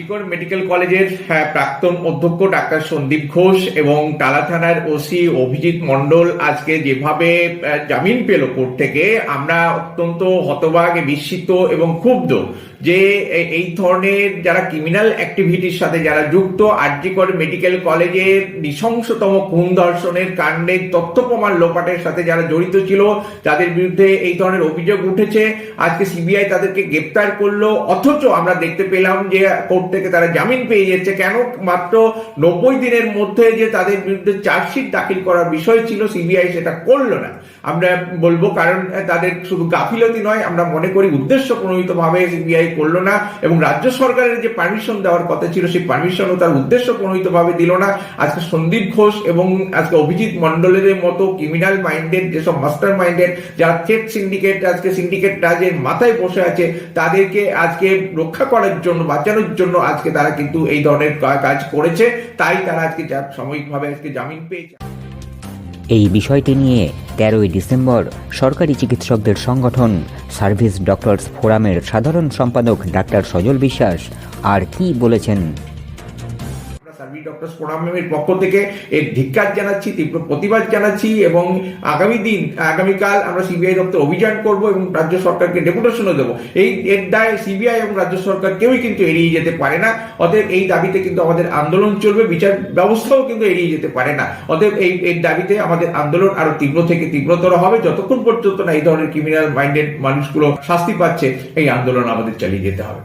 RG Kar medical কলেজের হ্যাঁ, প্রাক্তন অধ্যক্ষ ডাক্তার সন্দীপ ঘোষ এবং টালা থানার ওসি অভিজিৎ মণ্ডল আজকে যেভাবে জামিন পেল কোর্ট থেকে আমরা অত্যন্ত হতবাক বিস্মিত এবং ক্ষুব্ধ যে এই ধরনের যারা ক্রিমিনাল অ্যাক্টিভিটির সাথে যারা যুক্ত আরজিকর মেডিকেল কলেজের নৃশংসতম খুন ধর্ষণের কাণ্ডের তথ্য প্রমাণ লোপাটের সাথে যারা জড়িত ছিল যাদের বিরুদ্ধে এই ধরনের অভিযোগ উঠেছে। আজকে সিবিআই তাদেরকে গ্রেপ্তার করল অথচ আমরা দেখতে পেলাম যে কোর্ট থেকে তারা জামিন পেয়ে যাচ্ছে। কেন মাত্র নব্বই দিনের মধ্যে যে তাদের বিরুদ্ধে চার্জশিট দাখিল করার বিষয় ছিল, সিবিআই সেটা করল না। আমরা বলব কারণ তাদের শুধু গাফিলতি নয়, আমরা মনে করি উদ্দেশ্য প্রণোদিত ভাবে সিবিআই করল না এবং রাজ্য সরকারের যে পারমিশন দেওয়ার কথা ছিল, সেই পারমিশনও তার উদ্দেশ্য প্রণোদিত ভাবে দিল না। আজকে সন্দীপ ঘোষ এবং আজকে অভিজিৎ মন্ডলের মতো ক্রিমিনাল মাইন্ডেড যেসব মাস্টার মাইন্ডেড যারা চেক সিন্ডিকেট আজকে সিন্ডিকেট রাজের মাথায় বসে আছে, তাদেরকে আজকে রক্ষা করার জন্য, বাঁচানোর জন্য আজকে তারা কিন্তু এই ধরনের কাজ করেছে। তাই তারা আজকে সাময়িকভাবে আজকে জামিন পেয়েছে। এই বিষয়টি নিয়ে তেরোই ডিসেম্বর সরকারি চিকিৎসকদের সংগঠন সার্ভিস ডক্টরস ফোরামের সাধারণ সম্পাদক ডাক্তার সজল বিশ্বাস আর কি বলেছেন সার্ভিস ডক্টর ফোরামের পক্ষ থেকে এর ধিক্কার জানাচ্ছি, তীব্র প্রতিবাদ জানাচ্ছি এবং আগামী দিন, আগামীকাল আমরা সিবিআই দপ্তর অভিযান করব এবং রাজ্য সরকারকে ডেপুটেশনও দেবো। এই এর দায় সিবিআই এবং রাজ্য সরকার কেউই কিন্তু এড়িয়ে যেতে পারে না। অতএব এই দাবিতে কিন্তু আমাদের আন্দোলন চলবে, বিচার ব্যবস্থাও কিন্তু এড়িয়ে যেতে পারে না। অতএব এই, এর দাবিতে আমাদের আন্দোলন আরও তীব্র থেকে তীব্রতর হবে। যতক্ষণ পর্যন্ত না এই ধরনের ক্রিমিনাল মাইন্ডেড মানুষগুলো শাস্তি পাচ্ছে, এই আন্দোলন আমাদের চালিয়ে যেতে হবে।